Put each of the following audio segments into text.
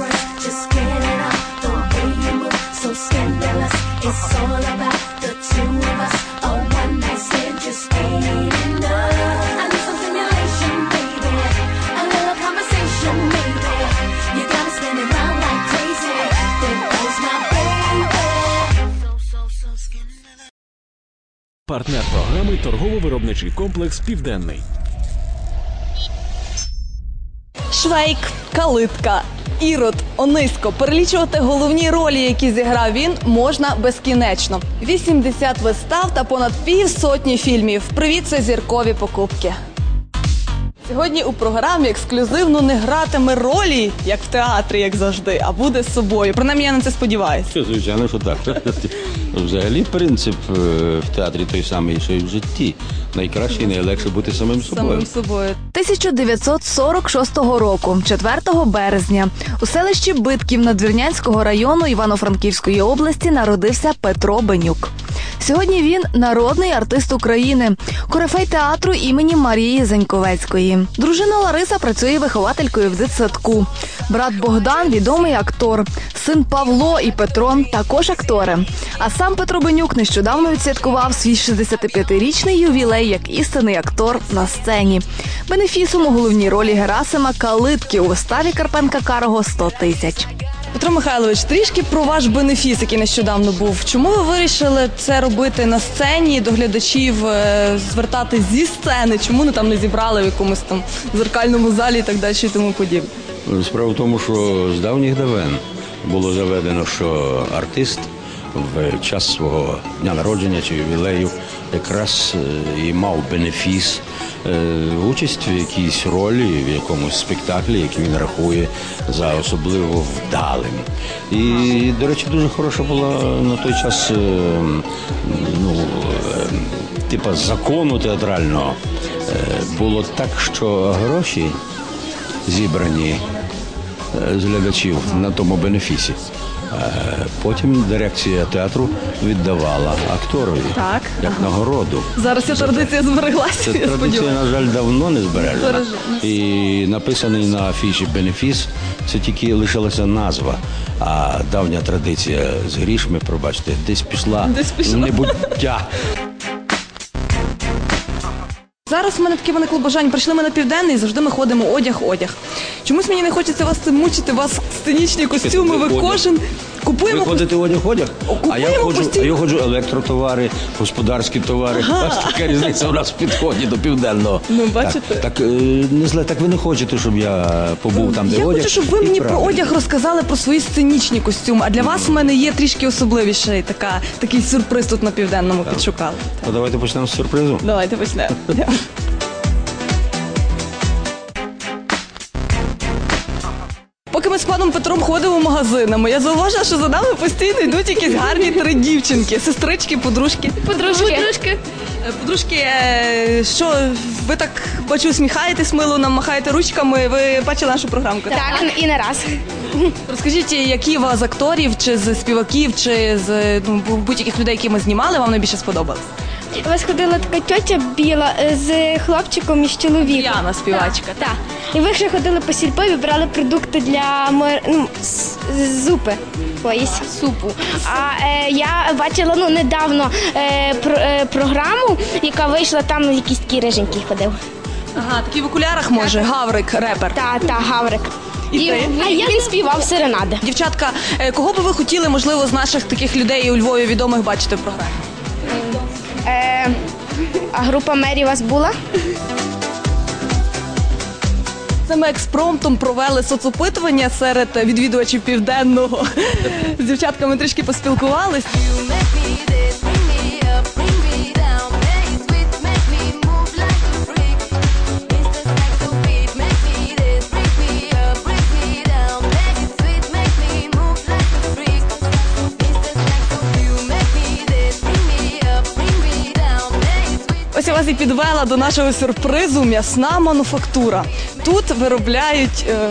glamorous. Just get it up, the way you move, so scandalous. It's all about the two of us. A one night stand just ain't enough. I need some stimulation, baby. A little conversation, maybe. You got me spinning round like crazy. There goes my baby. So, so, so scandalous. Партнер програми торгово-виробничий комплекс Південний. Швейк, калитка, ірод, онисько. Перелічувати головні ролі, які зіграв він, можна безкінечно. 80 вистав та понад півсотні фільмів. Привіт, це зіркові покупки. Сьогодні у програмі ексклюзивно не гратиме ролі, як в театрі, як завжди, а буде з собою. Принаймні я на це сподіваюся. Що, звичайно, що так. Взагалі принцип е, в театрі той самий, що і в житті. Найкраще і найлегше бути самим собою. Самим собою. 1946 року, 4 березня, у селищі Битків Надвірнянського району Івано-Франківської області народився Петро Бенюк. Сьогодні він народний артист України, корифей театру імені Марії Заньковецької. Дружина Лариса працює вихователькою в дитсадку. Брат Богдан відомий актор. Син Павло і Петро також актори. А сам Петро Бенюк нещодавно відсвяткував свій 65-річний ювілей як істинний актор на сцені. Бенефісом у головній ролі Герасима Калитки у виставі Карпенка Карого 100 тисяч. Петро Михайлович, трішки про ваш бенефіс, який нещодавно був. Чому ви вирішили це робити на сцені, до глядачів е, звертати зі сцени? Чому не там не зібрали в якомусь там зеркальному залі і так далі і тому подібне? Справа в тому, що з давніх давен було заведено, що артист в час свого дня народження чи ювілею якраз е, і мав бенефіс, е, участь в якійсь ролі, в якомусь спектаклі, який він рахує за особливо вдалим. І, до речі, дуже хороша була на той час е, ну, типа закону театрального. Було так, що гроші зібрані з глядачів на тому бенефісі. Потім дирекція театру віддавала акторові Так, як нагороду. Зараз ця традиція збереглася. Ця традиція, на жаль, давно не збережена. І написаний на афіші бенефіс це тільки лишилася назва. А давня традиція з грішми, пробачте, десь пішла, Десь пішла. в небуття. Зараз в мене таке виникло бажання. Прийшли ми на південний, і завжди ми ходимо одяг-одяг. Чомусь мені не хочеться вас цим мучити. У вас сценічні костюми. Ви кожен купуємо. Ви ходите одяг одяг, а я ходжу, а я ходжу електротовари, господарські товари. Ось така різниця у нас в підході до південного. Ну, бачите? Так, так е, не зле, так ви не хочете, щоб я побув там, де Я одяг. хочу, щоб ви І мені про одяг розказали про свої сценічні костюми. А для вас в мене є трішки особливіший така, такий сюрприз тут на південному підшукали. Ну, давайте почнемо з сюрпризу. Давайте почнемо. Поки ми з паном Петром ходимо магазинами, я зауважила, що за нами постійно йдуть якісь гарні три дівчинки, сестрички, подружки. Подружки. Подружки. Е, Подружки, е, що ви так бачу, усміхаєтесь мило, нам махаєте ручками. Ви бачили нашу програмку? Так, і не раз. Розкажіть, які у вас акторів, чи з співаків, чи з ну, будь-яких людей, які ми знімали, вам найбільше сподобалось? У вас ходила така тьотя біла е, з хлопчиком і з чоловіком. Яна, співачка. Так. Так. І ви ще ходили по сільпо і брали продукти для мор... ну, з- з зупи. Якоїсь. Супу. А е, я бачила ну, недавно е, про, е, програму, яка вийшла, там якийсь такий риженький ходив. Ага, такий в окулярах може, Гаврик, репер. Та, та, Гаврик. І ти? а я він співав серенади. Дівчатка, е, кого би ви хотіли, можливо, з наших таких людей у Львові відомих бачити в програмі? Е, а група Мері у вас була? Ми експромтом провели соцопитування серед відвідувачів південного. З дівчатками трішки поспілкувались. Ось я вас і підвела до нашого сюрпризу. М'ясна мануфактура. Тут виробляють е,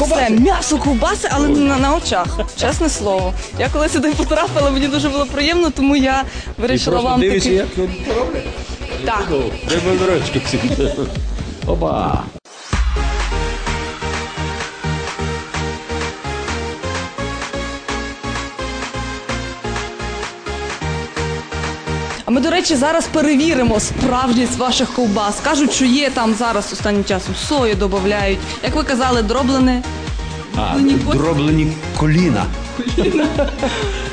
все, м'ясо, ковбаси, але на, на очах. Чесне слово. Я коли сюди потрапила, мені дуже було приємно, тому я вирішила вам дивишся, такий... як люди роблять. Так. Де ручки всі. Опа. Ми, до речі, зараз перевіримо справжність ваших ковбас. Кажуть, що є там зараз останнім часом сою додають. Як ви казали, дроблене. А, Ну, дроблені коліна.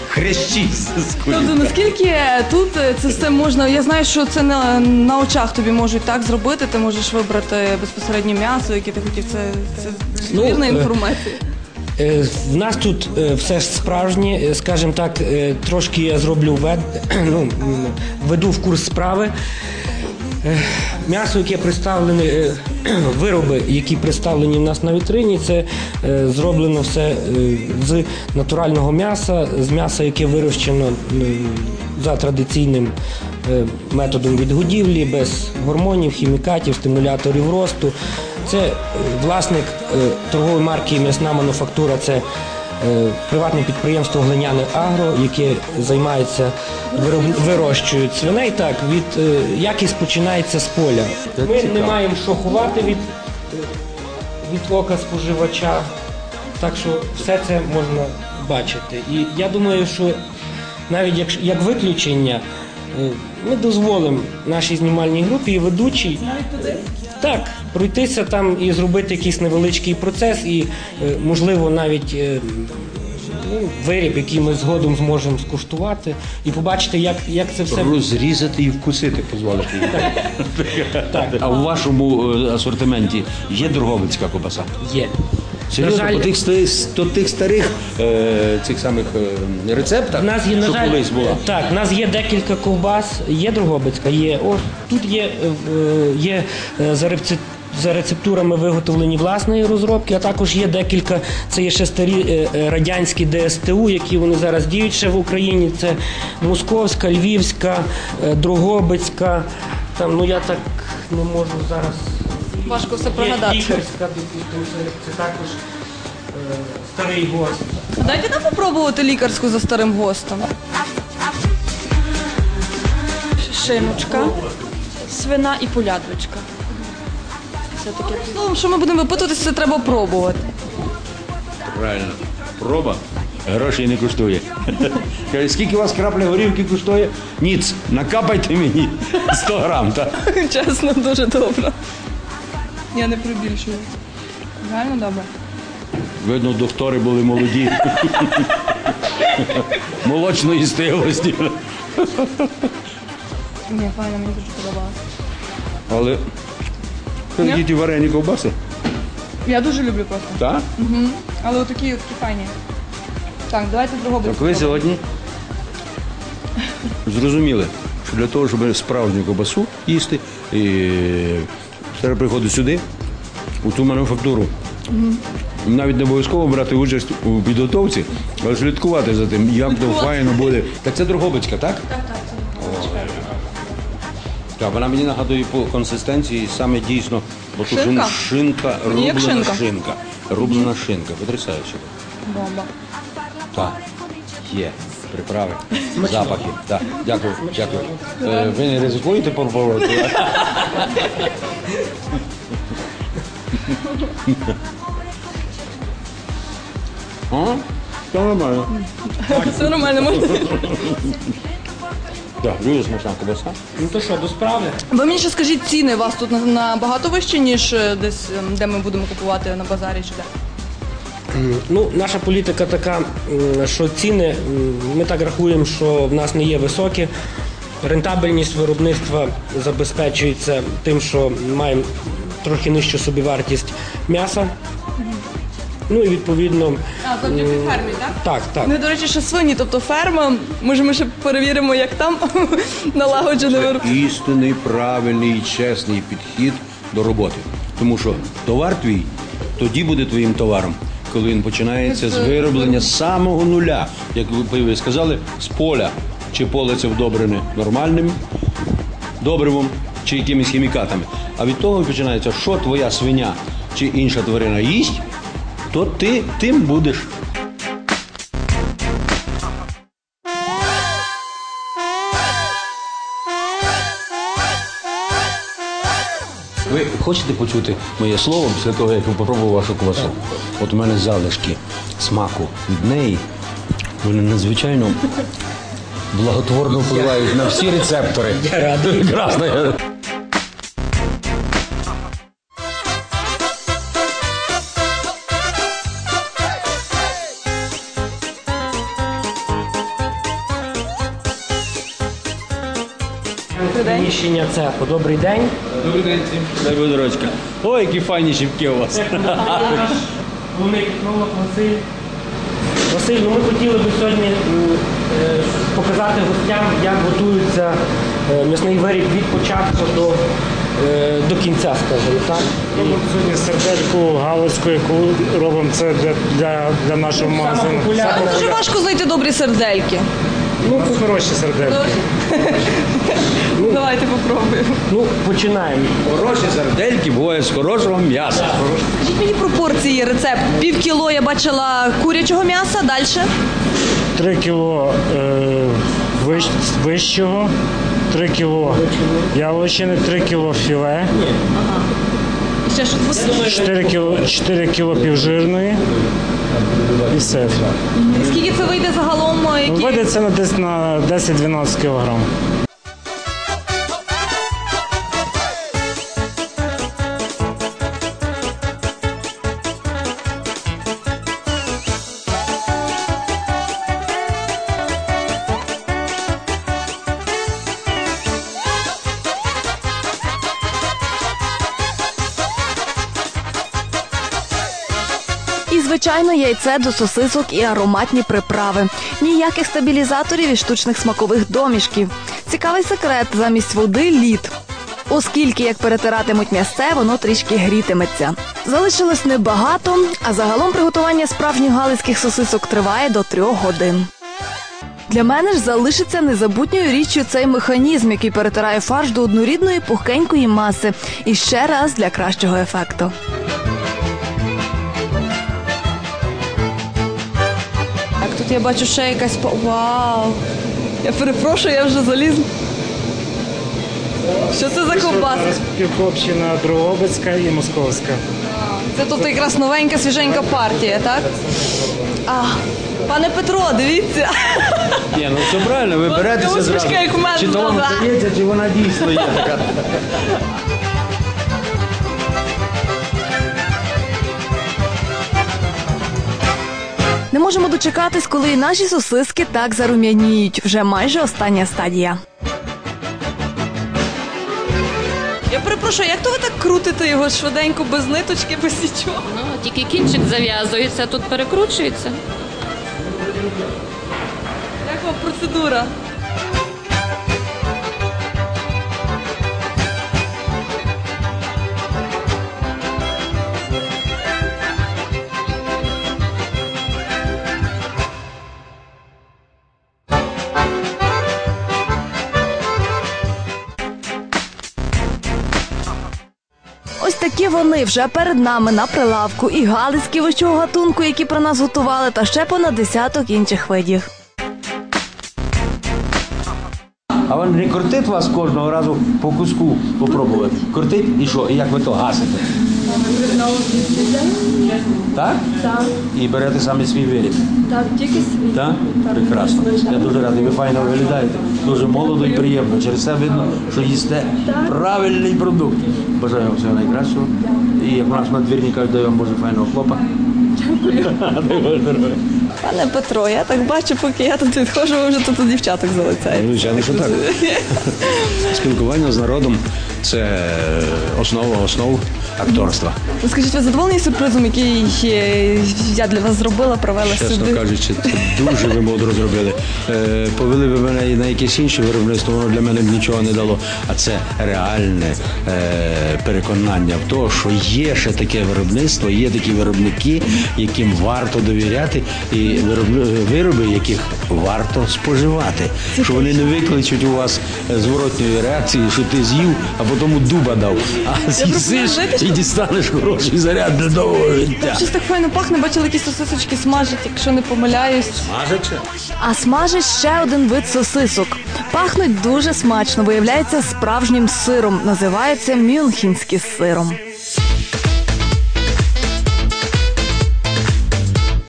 Хрещі з Тобто, коліна. наскільки тут е, це все можна? Я знаю, що це на, на очах тобі можуть так зробити. Ти можеш вибрати безпосередньо м'ясо, яке ти хотів. Це, це Ну, вірна е, інформація. Е, В нас тут е, все справжнє, е, скажімо так, трошки я зроблю вед, ну, веду в курс справи. М'ясо, яке представлене, вироби, які представлені в нас на вітрині, це зроблено все з натурального м'яса, з м'яса, яке вирощено за традиційним е, методом відгодівлі, без гормонів, хімікатів, стимуляторів росту. Це е, власник е, торгової марки М'ясна мануфактура. Це приватне підприємство Глиняне Агро, яке займається вирощують свиней. Так, від якість починається з поля. Ми не маємо що ховати від, від ока споживача. Так що все це можна бачити. І я думаю, що навіть як, як виключення, е, ми дозволимо нашій знімальній групі і ведучій так, пройтися там і зробити якийсь невеличкий процес, і е, можливо навіть е, ну, виріб, який ми згодом зможемо скуштувати, і побачити, як, як це все Розрізати і вкусити дозволити. А у вашому асортименті є Дрогобицька кобаса? є. Серйозно, жаль, по тих, то тих старих е, цих самих е, рецептах, В нас є, на що жаль, колись була. так, в нас є декілька ковбас, є Дрогобицька, є. О, тут є, е, є е, за за рецептурами виготовлені власної розробки, а також є декілька, це є ще старі е, радянські ДСТУ, які вони зараз діють ще в Україні. Це Московська, Львівська, е, Дрогобицька. Там, ну я так не можу зараз. Важко все Є пригадати. лікарська, допустимо, це, це також е, старий гость. Дайте нам попробувати лікарську за старим гостем. Шиночка, свина і полядвичка. Все таке. Словом, що ми будемо випитуватися, це треба пробувати. Правильно. Проба грошей не коштує. Каже, скільки у вас крапля горівки коштує? Ніц, накапайте мені 100 грам. Так? Чесно, дуже добре. Я не прибільшую. Реально добре. Видно, доктори були молоді. Молочної стилості. Ні, файно, мені дуже подобалося. Але Ні? ті варені ковбаси. Я дуже люблю просто. Так? Але отакі такі файні. Так, давайте другого Так ви сьогодні зрозуміли, що для того, щоб справжню ковбасу їсти, і треба приходити сюди, у ту мануфактуру. Навіть не обов'язково брати участь у підготовці, але слідкувати за тим, як то файно буде. Так це Дрогобицька, так? Так, так. Так, вона мені нагадує по консистенції саме дійсно, бо тут Шинка? шинка, Ні, як рублена шинка. шинка. Рублена шинка, потрясаюче. Бомба. Так, є. Приправи, запахи. Так, дякую, дякую. Е, ви не ризикуєте попробувати? А? Та нормально. Все нормально, можна. Так, дуже смачна ковбаса. Ну то що, до справи? Ви мені ще скажіть ціни у вас тут на- набагато вищі, ніж е, десь, ем, де ми будемо купувати на базарі чи де? Ну, наша політика така, що ціни ми так рахуємо, що в нас не є високі. Рентабельність виробництва забезпечується тим, що маємо трохи нижчу собівартість м'яса. Ну і відповідно. А, завдяки фермі, так? Так, так. Ну, до речі, ще свині, тобто ферма. Може, ми ще перевіримо, як там налагоджене виробництво. Істинний, правильний і чесний підхід до роботи. Тому що товар твій тоді буде твоїм товаром, коли він починається з вироблення самого нуля. Як ви сказали, з поля. Чи поле це вдобрене нормальним добривом чи якимись хімікатами. А від того починається, що твоя свиня чи інша тварина їсть, то ти тим будеш. Ви хочете почути моє слово після того, як я попробував вашу ковбасу? От у мене залишки смаку від неї. Вони надзвичайно благотворно впливають на всі рецептори. Я радий. Прекрасно. Приміщення цеху. Добрий день. Добрий день всім. Дай будорочка. Ой, які файні щіпки у вас. Головний технолог Василь. Василь, ну ми хотіли би сьогодні е, показати гостям, як готується е, м'ясний виріб від початку до, е, до кінця, скажімо так. Робимо сьогодні сердельку галузьку, яку робимо це для, для, для нашого магазину. популярна. Дуже важко знайти добрі сердельки. Ну, хороші сердельки. Давайте попробуємо. Ну, починаємо. Хороші сардельки бувають з хорошого м'яса. Скажіть мені пропорції рецепт. Пів кіло я бачила курячого м'яса, далі. Три кіло е, вищ, вищого, три кіло яловичини, три кіло філе, Ще щось. 4 кіло, 4 кіло півжирної і все. Скільки це вийде загалом? Ну, Які... Вийде це на десь на 10-12 кілограм. І, звичайно, яйце до сосисок і ароматні приправи. Ніяких стабілізаторів і штучних смакових домішків. Цікавий секрет замість води лід. Оскільки як перетиратимуть м'ясце, воно трішки грітиметься. Залишилось небагато, а загалом приготування справжніх галицьких сосисок триває до трьох годин. Для мене ж залишиться незабутньою річчю цей механізм, який перетирає фарш до однорідної пухкенької маси. І ще раз для кращого ефекту. Я бачу ще якась. по- Вау! Я перепрошую, я вже заліз. Що це за ковбаска? Співкопщина Дрогобицька і Московська. Це тут якраз новенька, свіженька партія, так? А, пане Петро, дивіться. Ні, ну все правильно, ви беретеся усмішка, зразу. як в мене Чи то була. здається, чи вона дійсно є така. Можемо дочекатись, коли і наші сосиски так зарум'яніють. Вже майже остання стадія. Я перепрошую, як то ви так крутите його швиденько, без ниточки, без нічого? Ну, тільки кінчик зав'язується, тут перекручується. Як вам процедура? Вони вже перед нами на прилавку. І галицькі вищого гатунку, які про нас готували, та ще понад десяток інших видів. А він не кортить вас кожного разу по куску попробувати. Крутить і що? І як ви то гасите? Так? Так. І берете саме свій виріб? Так, тільки свій. Так? Прекрасно. Я дуже радий, ви файно виглядаєте. Дуже молодо і приємно. Через це видно, що їсте правильний продукт. Бажаю вам всього найкращого. І як у нас на двірні кажуть, дай вам Боже файного хлопа. Пане Петро, я так бачу, поки я тут відходжу, ви вже тут дівчаток залицяєте. Звичайно, що так. Спілкування з народом це основа основ акторства. Скажіть, ви задоволені сюрпризом, який е, я для вас зробила, провела Чесно сюди? кажучи, це дуже ви мудро зробили. Е, повели ви мене на якесь інше виробництво, воно для мене б нічого не дало. А це реальне е, переконання в тому, що є ще таке виробництво, є такі виробники, яким варто довіряти, і вироби, яких варто споживати. Що вони не викличуть у вас зворотньої реакції, що ти з'їв, а потім дуба дав. А з'їсиш і дістанеш хороший заряд для нового життя. Щось так файно пахне, бачили якісь сосисочки смажать, якщо не помиляюсь. А смажить ще один вид сосисок. Пахнуть дуже смачно, виявляється справжнім сиром. Називається мюнхенський сиром.